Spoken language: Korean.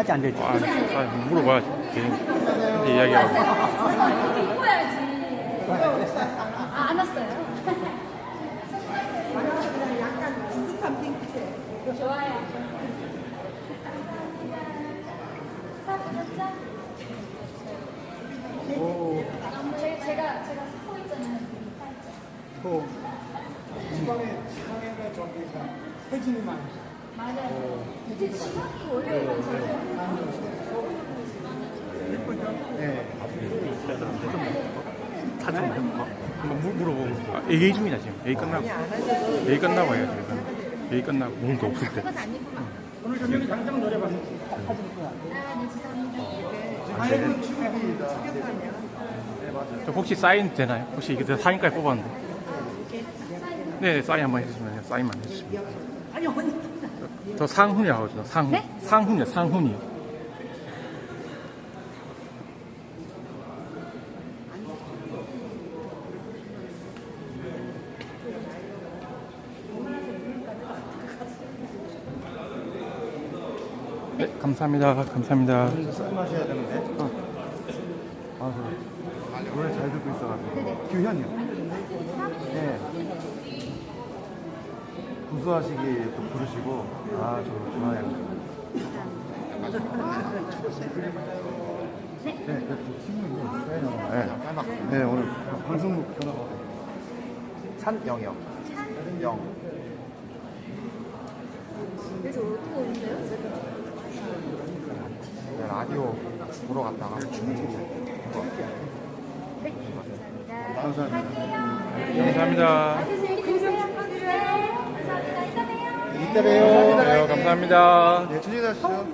하지 안 되지. 아, 아 물어봐야지. 근데 이야기하고. 입어야지. 아, 안 왔어요? 약간 비슷한 핑크색. 좋아요. 사보셨죠? 오, 제, 제가, 제가 스포 있잖아요. 살짝. 또 지방에, 지방에가 저기가 혜진이 많이. 네. 아, 얘기 중이다 지금. 얘기 끝나고. 얘기 끝나고 해야지. 얘기 끝나고 물도 없을 때. 오늘 저녁에 당장 노래 봤는데 아, 네, 죄송합니다. 아이고 축하합니다. 저 혹시 사인 되나요? 혹시 이게 사인까지 뽑았는데. 네, 사인 한번 해주시면 사인만 해주시면. 아니, 언니. 저 상훈이라고 하죠. 상훈. 네? 상훈이요, 상훈이요. 네, 감사합니다. 감사합니다. 술 마셔야 되는데. 어. 아, 그래. 노래 잘 듣고 있어가지고. 규현이요. 네. 구수하시기 또 부르시고, 아, 저 좋아해요. 네, 네, 그 친구인데, 네, 네, 오늘 방송국 전화가 찬영이요. 영. 그래서 어떻게 오는데요? 네, 라디오 보러 갔다가 네, 감사합니다. 감사합니다. 감사합니다. 재밌게 드세요. 네, 감사합니다. 이따 봬요. 이따 봬요. 네, 감사합니다. 네, 천천히 가시죠.